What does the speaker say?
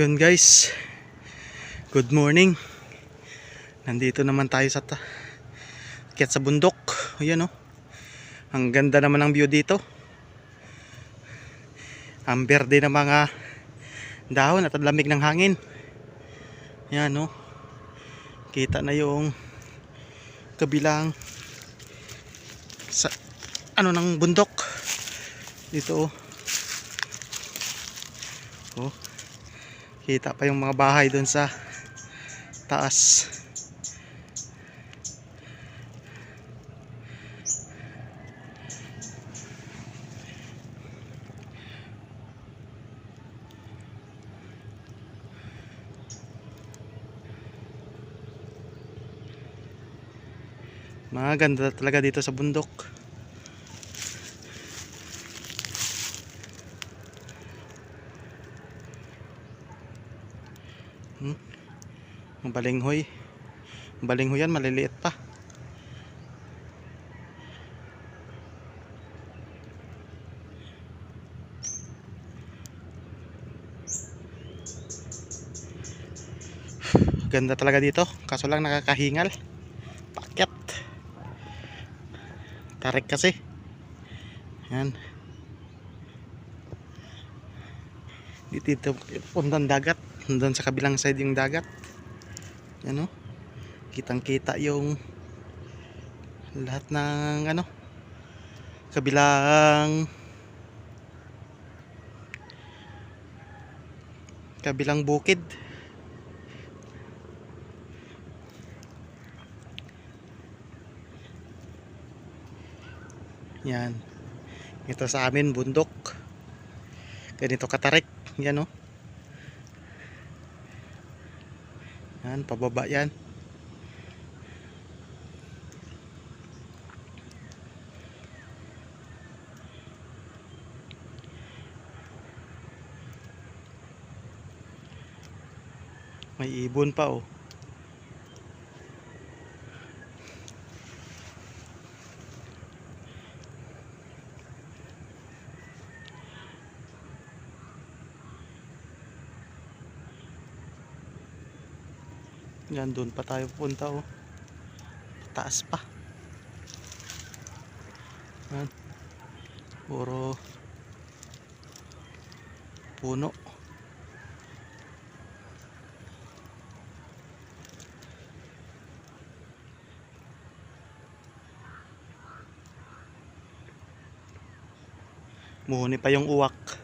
Yun guys. Good morning. Nandito naman tayo sa Akyat sa bundok. Ayan oh. Ang ganda naman ng view dito. Ang berde ng mga dahon at lamig ng hangin. Yan oh. Kita na yung kabilang sa ano ng bundok. Dito oh. Oh. Kita pa yung mga bahay doon sa taas. Maganda talaga dito sa bundok. Hmm. Balinghoy. Balinghoy yan, maliliit pa. Ganda talaga dito. Kaso lang nakakahingal. Pakyat. Tarik kasi. Yan. Dito puntan dagat. Doon sa kabilang side yung dagat. Yan o. Kitang kita yung lahat ng ano kabilang kabilang bukid. Yan. Ito sa amin bundok. Ganito katarik. Yan o. Yan, pababa yan. May ibon pa oh. Yan, doon pa tayo punta oh. Taas pa. Yan. Puro puno. Muhuni pa yung uwak.